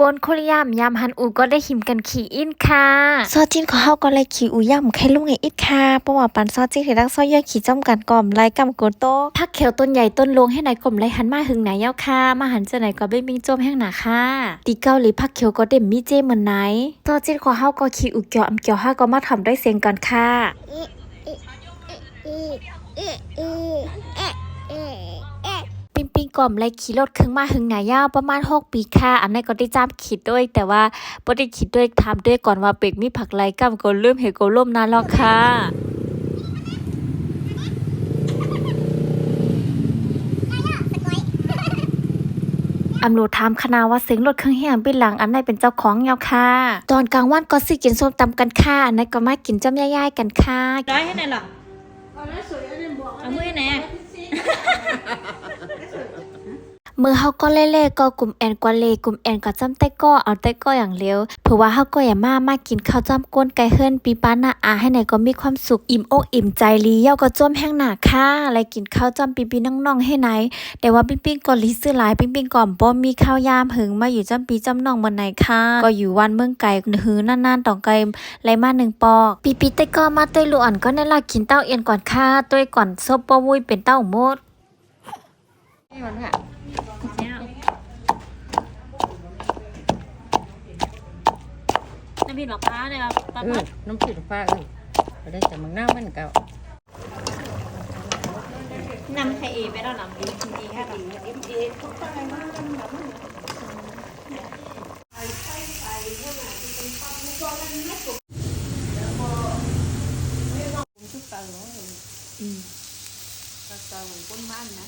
กนโคริยามยามฮันอูก็ได้หิมกันขี่อินค่ะซอจิ้นของเฮาก็เลยขี่อูย่ำไข่ลุงไงอิดค่ะเพราะว่าปันซอจิ้นที่รักซอยเยอะขี่จ้อมกันก่อมไล่กำโกโตพักเขียวต้นใหญ่ต้นลงให้นายกลมไรหันมาหึงไหนเย้าค่ะ มาหันจะไหนก็เบ้มิงโจมแห้งหนาค่ะตีเกาหลีพักเขียวก็เด่มมีเจเหมือนไหนซอจิ้นของเฮาก็ขี่อูเกียวอำเกียวห้าก็มาทำได้เสียงกันค่ะปิงปิงกล่อ มไรขี่รถเครื่องมาหึงหนายาวประมาณ 6 ปีค่ะ อันนั้นก็ได้จ้ามขีดด้วย แต่ว่าบ่ได้ขีดด้วยทำด้วยก่อนว่าเบรกมีผักไรกำก็เริ่มเห็นก็ล่มนานแล้วค่ะอำโลถามคณะว่าเสียงรถเครื่องเฮียงเป็นหลังอันไหนเป็นเจ้าของเงาค่ะ ตอนกลางวันก็สิกินส้มตำกันค่ะอันไหนก็มากินจ้ำย่ายๆกันค่ะร้อยให้ไหนหรอเอามือให้ไหน มื่อเฮาก็เล่ๆก็กลุ่มแอนกว่าเลกลุ่มแอนก็จำแต่ก็เอาแต่ก็อย่างเร็วเพราะว่าเฮาก็อย่ามามากินข้าวจ้ำก้นไก่เฮิรนปีป้าหน้าอาให้ไหนก็มีความสุขอิ่มอกอิ่มใจลีเย้าก็จ้มแห้งหนาค่ะอะไรกินข้าวจ้ำปีปีน้องๆให้ไหนแต่ว่าปิ้งปิ้งก็ลิซื้อหลายปิ้งปิ้งก่อมบ่มีข้าวยามหึงมาอยู่จ้ำปีจ้ำน้องเมื่อไหนค่ะก็อยู่วันเมืองไก่หือนานๆต้องไกลไรมาหนึ่งปอกปีปีแต่ก็มาเต้ยลูกอ่อนก็ในลากินเต้าเอียนก่อนค่ะต้วยก่อนซบบ่วุ้ยเป็นเต้าหมดนี่มันค่ะ น้ำพริกหลอกฟ้าเลยครับปลาเอพัอดน้ำพริกฟ้าเออก็ได้แต่มังหน้ามันเก่านำไข่เอไปแล้วหลังดีดีค่ะดีทุกเตาเนาะอืมเตาคนบ้านนะ